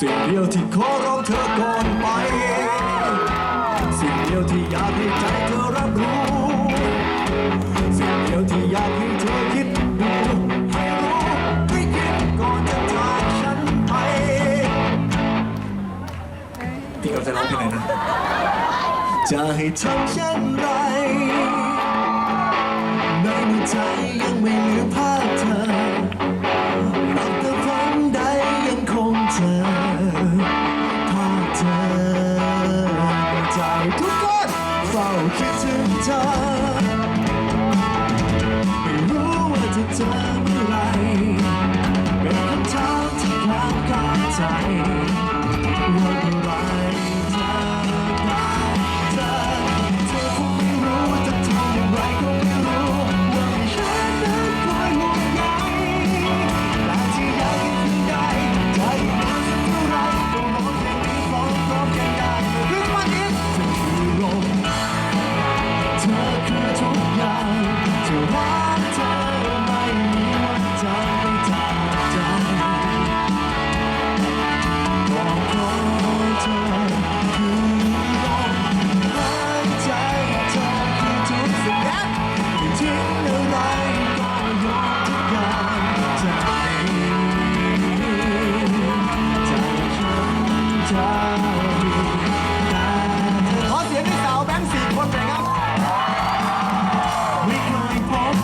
สิ่งเดียวที่ขอร้องเธอก่อนไป สิ่งเดียวที่อยากให้ใจเธอรับรู้ สิ่งเดียวที่อยากให้เธอคิดดูให้รู้ให้คิดก่อนจะจากฉันไปพี่เขาจะร้องเพลงไหนนะจะให้ทำเช่นไรในใจยังไม่ลืมภาพ คิดถึงเธอไม่รู้ว่าจะเจอ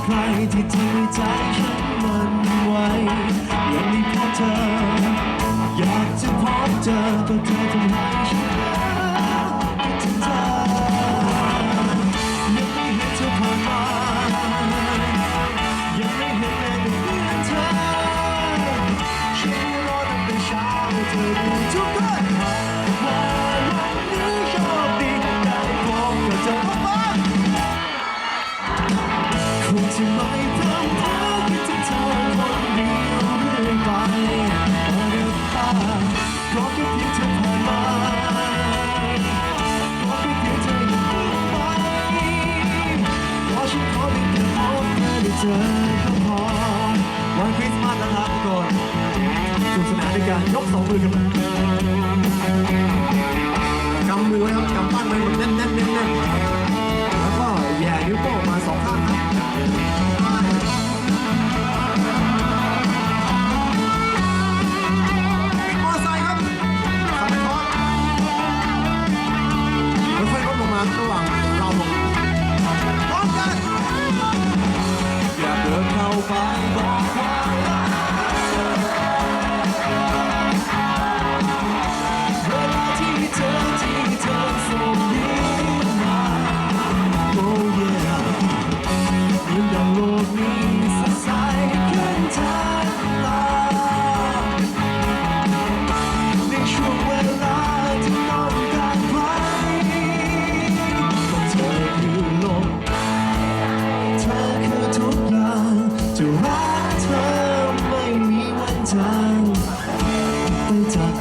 ใครที่ทำให้ใจฉันมันไว้ยังไม่พบเธอ อยากจะพบเจอตัวเธอ ช่ไมเธอถึงเธอคนเดียวเรื่อยไปหรือเปล่าเพราะแค่เพียงเธอผ่านมาเพราะแค่เพียงเธอยังคงไปเพราะฉันขอเพียงแค่พบเธอได้เพอวันคริสต์มาสนะครับทุกคนสุกสนานด้วยกันยกสองมือกันมา Bye.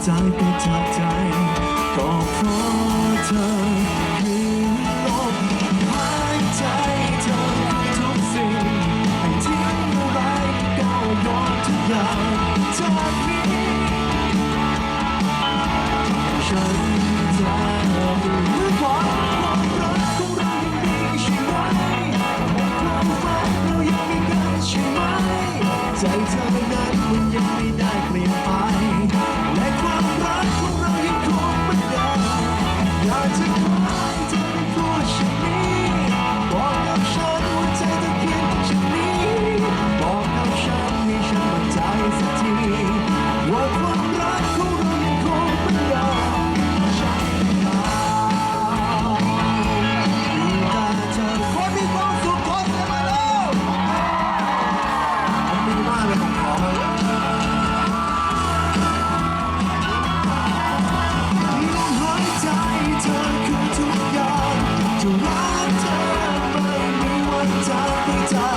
ใจประทับใจ ก็เพราะเธอคือลมหายใจเธอทุกสิ่งทิ้ไรก้าวยทุกอย่างจากนี้ He died.